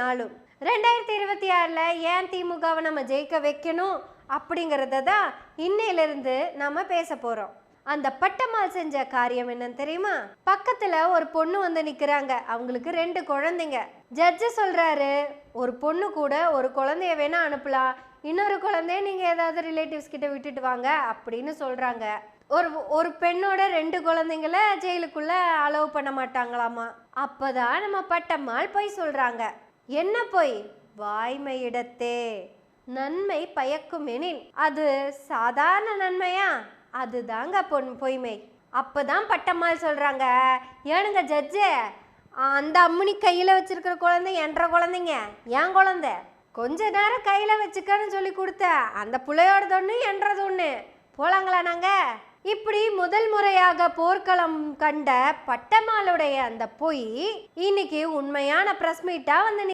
நாளும். ரெண்டாயிரத்தி இருபத்தி ஆறில் ஏன் திமுகவை நம்ம ஜெயிக்க வைக்கணும் அப்படிங்கிறத தான் இன்னையிலிருந்து நம்ம பேச போகிறோம் அந்த பட்டம்மாள் செஞ்ச காரியம் என்னன்னு தெரியுமா? பக்கத்தில் ஒரு பொண்ணு வந்து நிற்கிறாங்க அவங்களுக்கு ரெண்டு குழந்தைங்க. ஜட்ஜு சொல்கிறாரு ஒரு பொண்ணு கூட ஒரு குழந்தைய வேணால் அனுப்பலாம். இன்னொரு குழந்தைய நீங்கள் ஏதாவது ரிலேட்டிவ்ஸ் கிட்ட விட்டுட்டு வாங்க அப்படின்னு சொல்கிறாங்க ஒரு ஒரு பெண்ணோட ரெண்டு குழந்தைங்கள ஜெயிலுக்குள்ளே அலோவ் பண்ண மாட்டாங்களாமா? அப்போதான் நம்ம பட்டம்மாள் போய் சொல்கிறாங்க என்ன பொய்? வாய்மையிடத்தே நன்மை பயக்குமெனில். அது சாதாரண நன்மையா? அதுதாங்க பொன் பொய்மை. அப்போதான் பட்டம்மாள் சொல்கிறாங்க ஏனுங்க ஜட்ஜு அந்த அம்முனி கையில் வச்சிருக்கிற குழந்தை என்ற குழந்தைங்க. என் குழந்தை? கொஞ்ச நேரம் கையில் வச்சுக்கன்னு சொல்லி கொடுத்த. அந்த பிள்ளையோடது ஒன்று என்றது ஒன்று போலாங்களா நாங்கள் இப்படி முதல் முறையாக போர்க்களம் கண்ட பட்டம்மாளுடைய அந்த பொய் இன்னைக்கு உண்மையான பிரஸ் மீட்டா வந்து